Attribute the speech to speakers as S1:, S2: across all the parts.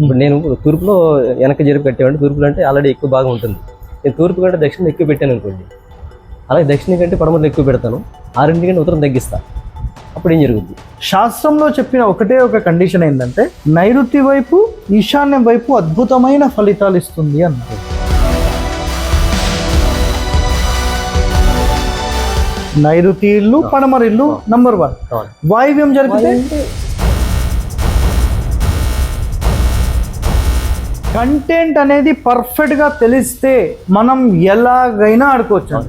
S1: ఇప్పుడు నేను తూర్పులో వెనక జరిపి కట్టేవాడిని. తూర్పులో అంటే ఆల్రెడీ ఎక్కువ బాగా ఉంటుంది. నేను తూర్పు కంటే దక్షిణం ఎక్కువ పెట్టాను అనుకోండి. అలాగే దక్షిణం కంటే పడమరలో ఎక్కువ పెడతాను. ఆరింటి కంటే ఉత్తరం తగ్గిస్తా. అప్పుడు ఏం జరుగుద్ది?
S2: శాస్త్రంలో చెప్పిన ఒకటే ఒక కండిషన్ ఏంటంటే నైరుతి వైపు ఈశాన్యం వైపు అద్భుతమైన ఫలితాలు ఇస్తుంది అన్నారు. నైరుతి ఇల్లు పడమర ఇల్లు నంబర్ వన్. వాయువ్యం జరిగితే కంటెంట్ అనేది పర్ఫెక్ట్గా తెలిస్తే మనం ఎలాగైనా ఆడుకోవచ్చు.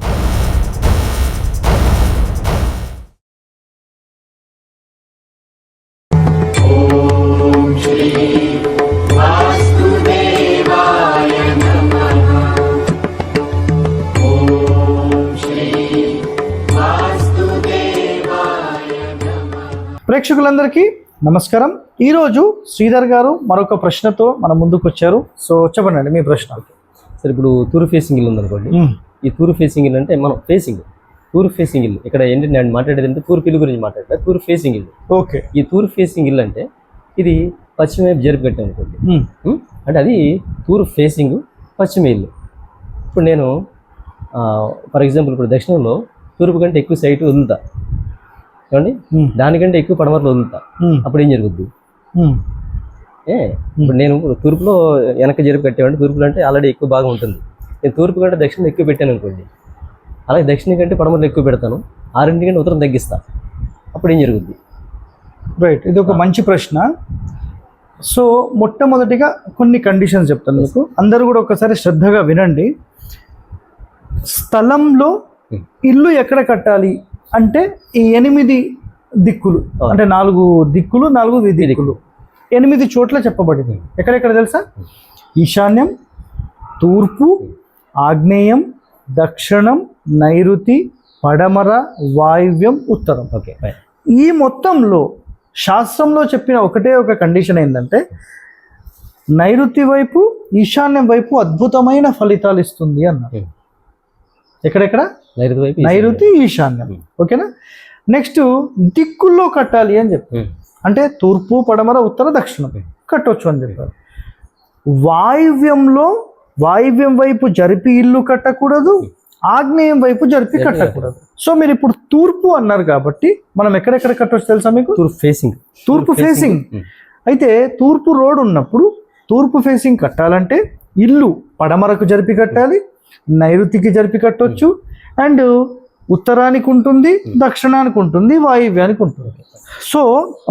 S2: ప్రేక్షకులందరికీ నమస్కారం. ఈరోజు శ్రీధర్ గారు మరొక ప్రశ్నతో మన ముందుకు వచ్చారు. సో చెప్పండి మీ ప్రశ్న.
S1: సరే ఇప్పుడు తూర్పు ఫేసింగ్ ఇల్లు ఉందనుకోండి. ఈ తూర్పు ఫేసింగ్ ఇల్లు అంటే మనం ఫేసింగ్ తూర్పు ఫేసింగ్ ఇల్లు. ఇక్కడ ఏంటి నేను మాట్లాడేది అంటే తూర్పు ఇల్లు గురించి మాట్లాడతా. తూర్పు ఫేసింగ్ ఇల్లు.
S2: ఓకే.
S1: ఈ తూర్పు ఫేసింగ్ ఇల్లు అంటే ఇది పశ్చిమ వైపు జరిపి అనుకోండి? అంటే అది తూర్పు ఫేసింగ్ పశ్చిమ ఇల్లు. ఇప్పుడు నేను ఫర్ ఎగ్జాంపుల్ ఇప్పుడు దక్షిణంలో తూర్పు కంటే ఎక్కువ సైట్ వదులుతా ఏమండి? దానికంటే ఎక్కువ పడమరలో వదులుతా. అప్పుడు ఏం జరుగుద్ది? ఏ? ఇప్పుడు నేను తూర్పులో వెనక జరిపి కట్టేవాడిని. తూర్పులో అంటే ఆల్రెడీ ఎక్కువ బాగా ఉంటుంది. నేను తూర్పు కంటే దక్షిణం ఎక్కువ పెట్టాను అనుకోండి. అలాగే దక్షిణం కంటే పడమరలో ఎక్కువ పెడతాను. ఆరింటి కంటే ఉత్తరం తగ్గిస్తా. అప్పుడు ఏం జరుగుద్ది?
S2: రైట్ ఇది ఒక మంచి ప్రశ్న. సో మొట్టమొదటిగా కొన్ని కండిషన్స్ చెప్తాను మీకు. అందరూ కూడా ఒకసారి శ్రద్ధగా వినండి. స్థలంలో ఇల్లు ఎక్కడ కట్టాలి? అంటే ఈ ఎనిమిది దిక్కులు అంటే నాలుగు దిక్కులు నాలుగు దిక్కులు ఎనిమిది చోట్ల చెప్పబడింది. ఎక్కడెక్కడ తెలుసా? ఈశాన్యం తూర్పు ఆగ్నేయం దక్షిణం నైరుతి పడమర వాయువ్యం ఉత్తరం.
S1: ఓకే
S2: ఈ మొత్తంలో శాస్త్రంలో చెప్పిన ఒకటే ఒక కండిషన్ ఏంటంటే నైరుతి వైపు ఈశాన్యం వైపు అద్భుతమైన ఫలితాలు ఇస్తుంది అన్నారు. ఎక్కడెక్కడ?
S1: నైరుతి వైపు
S2: నైరుతి ఈశాన్యం. ఓకేనా? నెక్స్ట్ దిక్కుల్లో కట్టాలి అని చెప్పి
S1: ఉం.
S2: అంటే తూర్పు పడమర ఉత్తర దక్షిణం. కట్టొచ్చు అని చెప్పారు. వాయువ్యంలో వాయువ్యం వైపు జరిపి ఇల్లు కట్టకూడదు ఆగ్నేయం వైపు జరిపి కట్టకూడదు. సో మీరు ఇప్పుడు తూర్పు అన్నారు కాబట్టి మనం ఎక్కడెక్కడ కట్టొచ్చు తెలుసా మీకు?
S1: తూర్పు ఫేసింగ్
S2: తూర్పు ఫేసింగ్. అయితే తూర్పు రోడ్ ఉన్నప్పుడు తూర్పు ఫేసింగ్ కట్టాలంటే ఇల్లు పడమరకు జరిపి కట్టాలి నైరుతికి జరిపి కట్టొచ్చు. అండ్ ఉత్తరానికి ఉంటుంది దక్షిణానికి ఉంటుంది వాయువ్యానికి ఉంటుంది. సో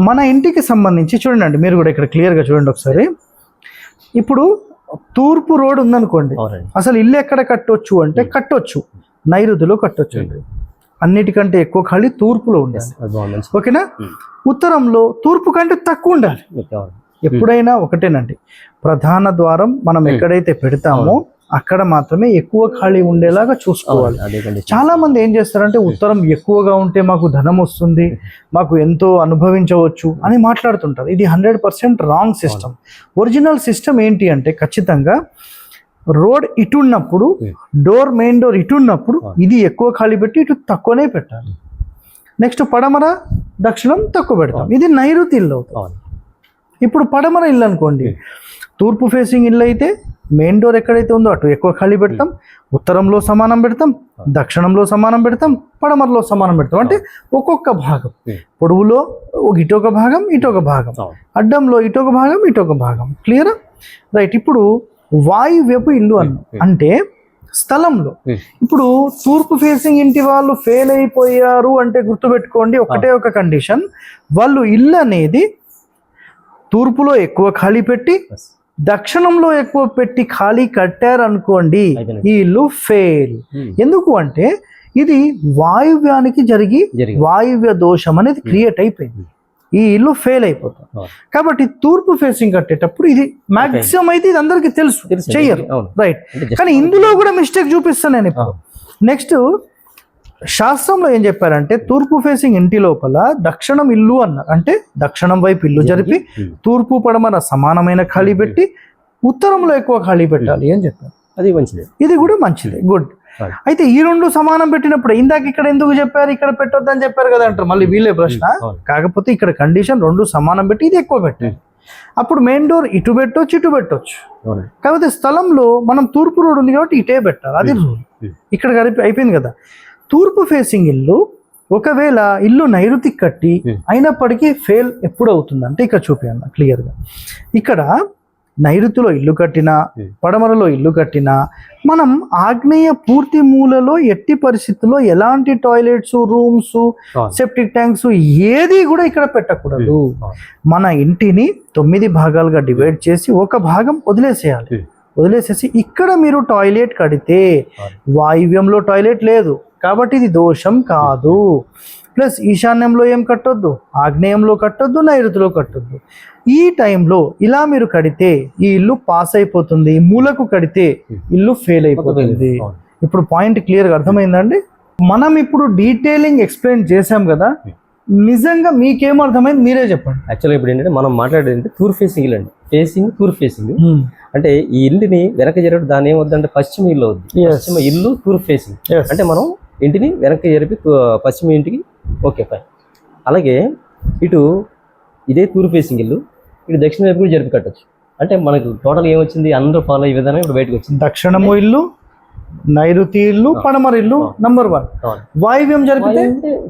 S2: మన ఇంటికి సంబంధించి చూడండి మీరు కూడా ఇక్కడ క్లియర్గా చూడండి ఒకసారి. ఇప్పుడు తూర్పు రోడ్ ఉందనుకోండి అసలు ఇల్లు ఎక్కడ కట్టొచ్చు అంటే కట్టొచ్చు. నైరుతిలో కట్టొచ్చు అండి. అన్నిటికంటే ఎక్కువ ఖాళీ తూర్పులో ఉండాలి. ఓకేనా. ఉత్తరంలో తూర్పు కంటే తక్కువ ఉండాలి. ఎప్పుడైనా ఒకటేనండి. ప్రధాన ద్వారం మనం ఎక్కడైతే పెడతామో అక్కడ మాత్రమే ఎక్కువ ఖాళీ ఉండేలాగా చూసుకోవాలి. చాలా మంది ఏం చేస్తారంటే ఉత్తరం ఎక్కువగా ఉంటే మాకు ధనం వస్తుంది మాకు ఎంతో అనుభవించవచ్చు అని మాట్లాడుతుంటారు. ఇది hundred percent wrong system. Original system ఏంటి అంటే ఖచ్చితంగా రోడ్ ఇటు ఉన్నప్పుడు
S1: Hmm.
S2: డోర్ మెయిన్ డోర్ ఇటు ఉన్నప్పుడు ఇది ఎక్కువ ఖాళీ పెట్టి ఇటు తక్కువనే పెట్టాలి. నెక్స్ట్ పడమర దక్షిణం తక్కువ పెడతాం. ఇది నైరుతి ఇల్లు అవుతుంది. ఇప్పుడు పడమర ఇల్లు అనుకోండి. తూర్పు ఫేసింగ్ ఇల్లు అయితే మెయిన్ డోర్ ఎక్కడైతే ఉందో అటు ఎక్కువ ఖాళీ పెడతాం ఉత్తరంలో సమానం పెడతాం దక్షిణంలో సమానం పెడతాం పడమరలో సమానం పెడతాం. అంటే ఒక్కొక్క భాగం.
S1: Hmm.
S2: పొడవులో ఒక ఇటొక భాగం ఇటొక భాగం. అడ్డంలో ఇటొక భాగం ఇటొక భాగం. క్లియరా రైట్ ఇప్పుడు వాయువ్యపు ఇల్లు అన్న అంటే స్థలంలో.
S1: Hmm.
S2: ఇప్పుడు తూర్పు ఫేసింగ్ ఇంటి వాళ్ళు ఫెయిల్ అయిపోయారు అంటే గుర్తుపెట్టుకోండి ఒకటే ఒక కండిషన్ వాళ్ళు ఇల్లు అనేది తూర్పులో ఎక్కువ ఖాళీ పెట్టి. దక్షిణంలో ఎక్కువ పెట్టి ఖాళీ కట్టారు అనుకోండి
S1: అయిపోయినట్టు.
S2: ఈ ఇల్లు ఫెయిల్
S1: Hmm.
S2: ఎందుకు అంటే ఇది వాయువ్యానికి జరిగి వాయువ్య దోషం అనేది క్రియేట్ అయిపోయింది ఈ ఇల్లు ఫెయిల్ అయిపోతుంది. కాబట్టి తూర్పు ఫేసింగ్ కట్టేటప్పుడు ఇది మాక్సిమం అయితే ఇది అందరికి తెలుసు. చెయ్యరు. రైట్ కానీ ఇందులో కూడా మిస్టేక్ చూపిస్తాను నేను ఇప్పుడు నెక్స్ట్ శాస్త్రంలో ఏం చెప్పారంటే తూర్పు ఫేసింగ్ ఇంటి లోపల దక్షిణం ఇల్లు అన్నారు. అంటే దక్షిణం వైపు ఇల్లు జరిపి. తూర్పు పడమర సమానమైన ఖాళీ పెట్టి ఉత్తరంలో ఎక్కువ ఖాళీ పెట్టాలి అని చెప్పారు.
S1: అది మంచిది.
S2: ఇది కూడా మంచిది. గుడ్. అయితే ఈ రెండు సమానం పెట్టినప్పుడు ఇందాక ఇక్కడ ఎందుకు చెప్పారు ఇక్కడ పెట్టొద్దని చెప్పారు కదా అంటారు. మళ్ళీ వీళ్ళే ప్రశ్న. కాకపోతే ఇక్కడ కండిషన్ రెండు సమానం పెట్టి ఇది ఎక్కువ పెట్టాలి అప్పుడు మెయిన్ డోర్ ఇటు పెట్టొచ్చు ఇటు పెట్టొచ్చు. కాకపోతే స్థలంలో మనం తూర్పు రోడ్ ఉంది కాబట్టి ఇటే పెట్టాలి. అది రూల్. ఇక్కడ కలిపి అయిపోయింది కదా. తూర్పు ఫేసింగ్ ఇల్లు ఒకవేళ ఇల్లు నైరుతి కట్టి
S1: Hmm.
S2: అయినప్పటికీ ఫెయిల్ ఎప్పుడు అవుతుంది అంటే ఇక్కడ చూపించాను క్లియర్గా ఇక్కడ నైరుతిలో ఇల్లు కట్టినా
S1: Hmm.
S2: పడమరలో ఇల్లు కట్టినా మనం ఆగ్నేయ పూర్తి మూలలో ఎట్టి పరిస్థితుల్లో ఎలాంటి టాయిలెట్స్ రూమ్స్. సెప్టిక్ ట్యాంక్స్ ఏది కూడా ఇక్కడ పెట్టకూడదు
S1: అవును.
S2: మన ఇంటిని తొమ్మిది భాగాలుగా డివైడ్ చేసి ఒక భాగం వదిలేసేయాలి
S1: Hmm.
S2: వదిలేసేసి ఇక్కడ మీరు టాయిలెట్ కడితే. వాయువ్యంలో టాయిలెట్ లేదు కాబట్టి ఇది దోషం కాదు. ప్లస్ ఈశాన్యంలో ఏం కట్టొద్దు? ఆగ్నేయంలో కట్టొద్దు నైరుతిలో కట్టొద్దు. ఈ టైంలో ఇలా మీరు కడితే ఈ ఇల్లు పాస్ అయిపోతుంది. మూలకు కడితే ఇల్లు ఫెయిల్ అయిపోతుంది. ఇప్పుడు పాయింట్ క్లియర్గా అర్థమైందండి? మనం ఇప్పుడు డీటెయిలింగ్ ఎక్స్ప్లెయిన్ చేశాం కదా? నిజంగా మీకేం అర్థమైంది? మీరే చెప్పండి.
S1: యాక్చువల్గా ఇప్పుడు ఏంటంటే మనం మాట్లాడేది అంటే తూర్ ఫేసింగ్ ఇల్లు అండి. ఫేసింగ్ తూర్ ఫేసింగ్ అంటే ఈ ఇంటిని వెనక జరగడం దాని ఏమవుతుందంటే పశ్చిమ ఇల్లు అవుద్ది. పశ్చిమ ఇల్లు తూర్ ఫేసింగ్ అంటే మనం ఇంటిని వెనక్కి జరిపి పశ్చిమ ఇంటికి. ఓకే ఫైన్ అలాగే ఇటు ఇదే తూర్పు ఫేసింగ్ ఇల్లు. ఇటు దక్షిణ వైపు కూడా జరిపి కట్టొచ్చు. అంటే మనకు టోటల్ ఏమొచ్చింది అందరూ ఫాలో అయ్యే విధానం ఇప్పుడు బయటకు వచ్చింది.
S2: దక్షిణము ఇల్లు నైరుతి ఇల్లు పడమర ఇల్లు నంబర్ వన్. వాయువ్యం జరిపితే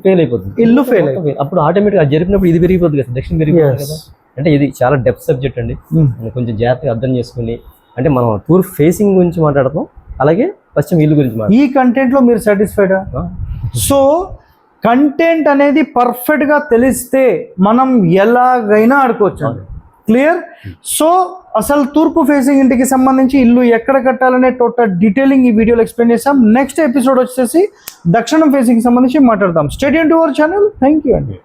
S1: ఫెయిల్ అయిపోతుంది.
S2: ఇల్లు fail
S1: అప్పుడు ఆటోమేటిక్ అది జరిపినప్పుడు ఇది పెరిగిపోతుంది కదా దక్షిణ పెరిగిపోతుంది. కదా. అంటే ఇది చాలా డెప్త్ సబ్జెక్ట్ అండి.
S2: Hmm.
S1: కొంచెం జాగ్రత్తగా అర్థం చేసుకుని అంటే మనం తూర్పు ఫేసింగ్ గురించి మాట్లాడతాం అలాగే పశ్చిమ ఇల్లు గురించి
S2: ఈ కంటెంట్లో మీరు సాటిస్ఫైడా సో కంటెంట్ అనేది పర్ఫెక్ట్గా తెలిస్తే మనం ఎలాగైనా ఆడుకోవచ్చు. క్లియర్ సో అసలు తూర్పు ఫేసింగ్ ఇంటికి సంబంధించి ఇల్లు ఎక్కడ కట్టాలనే టోటల్ డీటెయిలింగ్ ఈ వీడియోలో ఎక్స్ప్లెయిన్ చేస్తాం నెక్స్ట్ ఎపిసోడ్ వచ్చేసి దక్షిణం ఫేసింగ్ సంబంధించి మాట్లాడతాం stadium to our channel thank you అండి.